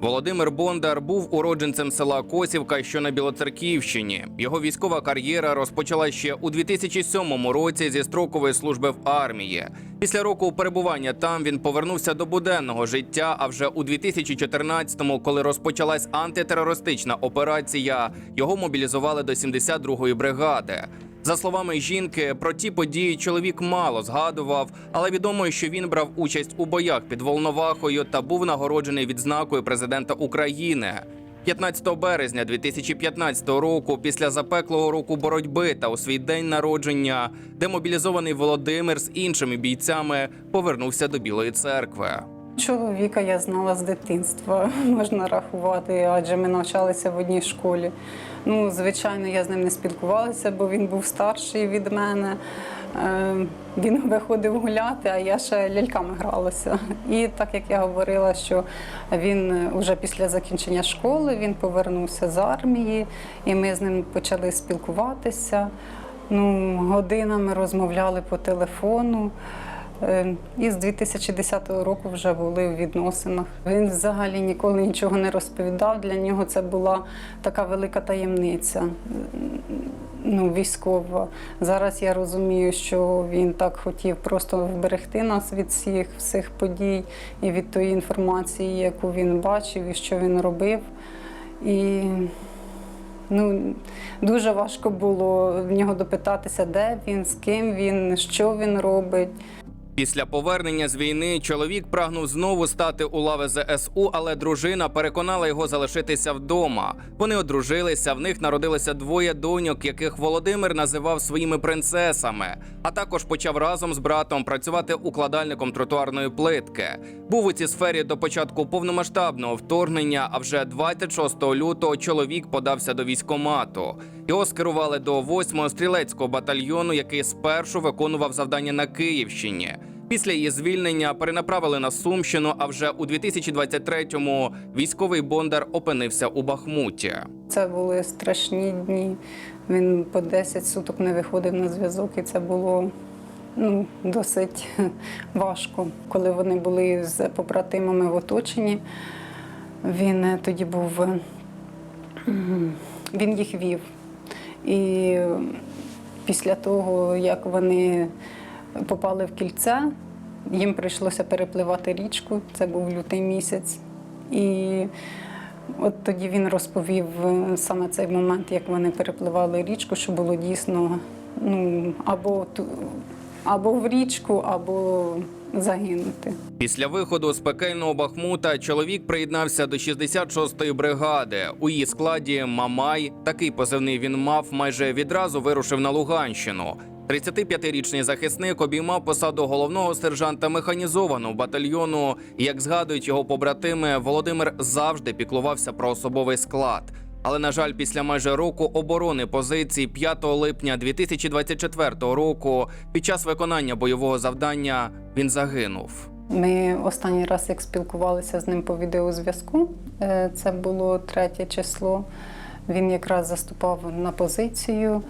Володимир Бондар був уродженцем села Косівка, що на Білоцерківщині. Його військова кар'єра розпочала ще у 2007 році зі строкової служби в армії. Після року перебування там він повернувся до буденного життя. А вже у 2014-му, коли розпочалась антитерористична операція, його мобілізували до 72-ї бригади. За словами жінки, про ті події чоловік мало згадував, але відомо, що він брав участь у боях під Волновахою та був нагороджений відзнакою президента України. 15 березня 2015 року, після запеклого року боротьби та у свій день народження, демобілізований Володимир з іншими бійцями повернувся до Білої церкви. Чоловіка я знала з дитинства, можна рахувати, адже ми навчалися в одній школі. Ну, звичайно, я з ним не спілкувалася, бо він був старший від мене. Е, Він виходив гуляти, а я ще ляльками гралася. І так як я говорила, що він вже після закінчення школи він повернувся з армії, і ми з ним почали спілкуватися. Ну, годинами розмовляли по телефону. І з 2010 року вже були в відносинах. Він взагалі ніколи нічого не розповідав. Для нього це була така велика таємниця. Ну, військова. Зараз я розумію, що він так хотів просто вберегти нас від всіх всіх подій і від тої інформації, яку він бачив і що він робив. І ну, дуже важко було в нього допитатися, де він, з ким він, що він робить. Після повернення з війни чоловік прагнув знову стати у лави ЗСУ, але дружина переконала його залишитися вдома. Вони одружилися. В них народилося двоє доньок, яких Володимир називав своїми принцесами. А також почав разом з братом працювати укладальником тротуарної плитки. Був у цій сфері до початку повномасштабного вторгнення. А вже 26 лютого чоловік подався до військомату. Його скерували до 8-го стрілецького батальйону, який спершу виконував завдання на Київщині. Після її звільнення перенаправили на Сумщину. А вже у 2023-му військовий бондар опинився у Бахмуті. Це були страшні дні. Він по 10 суток не виходив на зв'язок, і це було ну, досить важко. Коли вони були з побратимами в оточенні, він тоді був, він їх вів. І після того, як вони попали в кільце, їм прийшлося перепливати річку, це був лютий місяць. І От тоді він розповів саме цей момент, як вони перепливали річку, що було дійсно ну, або, або в річку, або загинути. Після виходу з пекельного Бахмута чоловік приєднався до 66-ї бригади. У її складі Мамай, такий позивний він мав, майже відразу вирушив на Луганщину. 35-річний захисник обіймав посаду головного сержанта механізованого батальйону. Як згадують його побратими, Володимир завжди піклувався про особовий склад. Але на жаль, після майже року оборони позицій 5 липня 2024 року, під час виконання бойового завдання він загинув. Ми останній раз, як спілкувалися з ним по відеозв'язку, е, це було третє число. Він якраз заступав на позицію,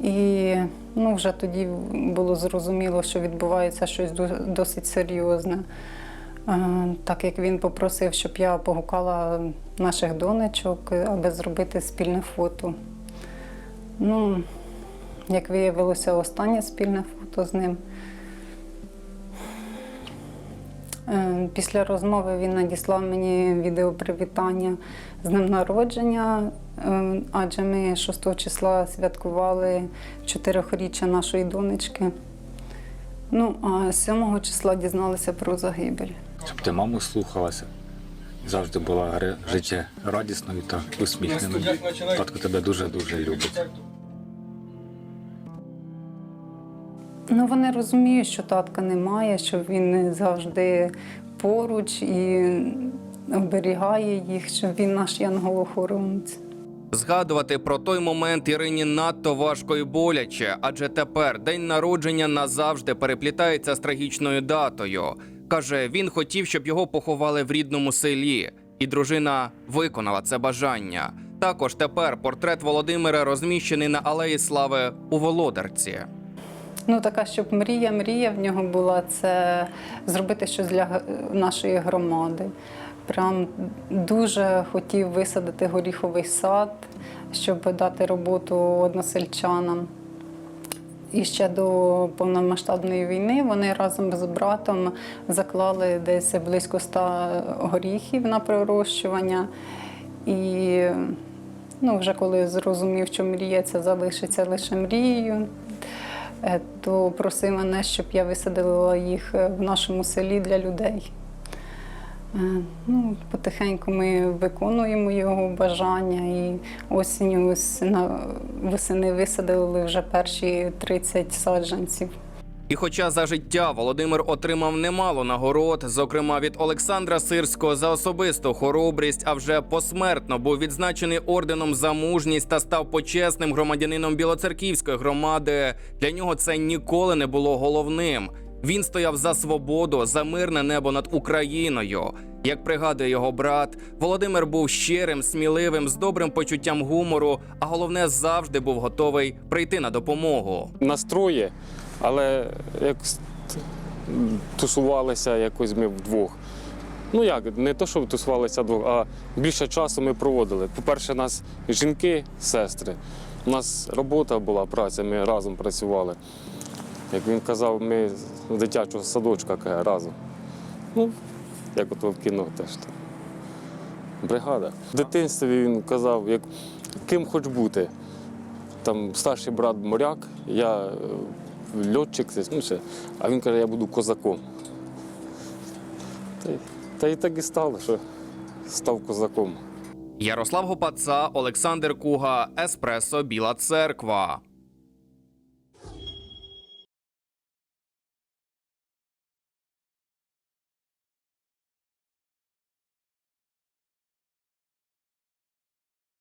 і ну, вже тоді було зрозуміло, що відбувається щось досить серйозне. Е, Так як він попросив, щоб я погукала наших донечок, е, аби зробити спільне фото. Ну, як виявилося, останнє спільне фото з ним. Е, Після розмови він надіслав мені відеопривітання з днем народження, адже ми 6 числа святкували чотирьохріччя нашої донечки. Ну, а 7 числа дізналися про загибель. Щоб ти маму слухалася. Завжди була життя радісною та усміхненою. Татко тебе дуже-дуже любить. Ну, вони розуміють, що татка немає, що він завжди поруч і оберігає їх, що він наш янгол-охоронець. Згадувати про той момент Ірині надто важко і боляче, адже тепер день народження назавжди переплітається з трагічною датою. Каже, він хотів, щоб його поховали в рідному селі, і дружина виконала це бажання. Також тепер портрет Володимира розміщений на алеї Слави у Володарці. Ну, така, щоб мрія, мрія в нього була це зробити щось для нашої громади. Прям дуже хотів висадити горіховий сад, щоб дати роботу односельчанам. І ще до повномасштабної війни вони разом з братом заклали десь близько ста горіхів на пророщування. І ну, вже коли зрозумів, що мрія це залишиться лише мрією, е, то просив мене, щоб я висадила їх в нашому селі для людей. Е, Ну, потихеньку ми виконуємо його бажання і осінню на восени висадили вже перші 30 саджанців. І хоча за життя Володимир отримав немало нагород, зокрема від Олександра Сирського за особисту хоробрість, а вже посмертно був відзначений орденом за мужність та став почесним громадянином Білоцерківської громади. Для нього це ніколи не було головним. Він стояв за свободу, за мирне небо над Україною. Як пригадує його брат, Володимир був щирим, сміливим, з добрим почуттям гумору, а головне завжди був готовий прийти на допомогу. настрої, але як тусувалися якось ми вдвох. Ну як, не то, що тусувалися вдвох, а більше часу ми проводили. По-перше, нас жінки, сестри. У нас робота була, праця, ми разом працювали. Як він казав, ми з дитячого садочка разом. Ну, як от в кіно теж. так. Бригада. В дитинстві він казав, як, ким хоч бути там старший брат моряк, я е, льотчик, ну, ще. а він каже, я буду козаком. Та, та і так і стало, що став козаком. Ярослав Гопаца, Олександр Куга, Еспресо Біла Церква.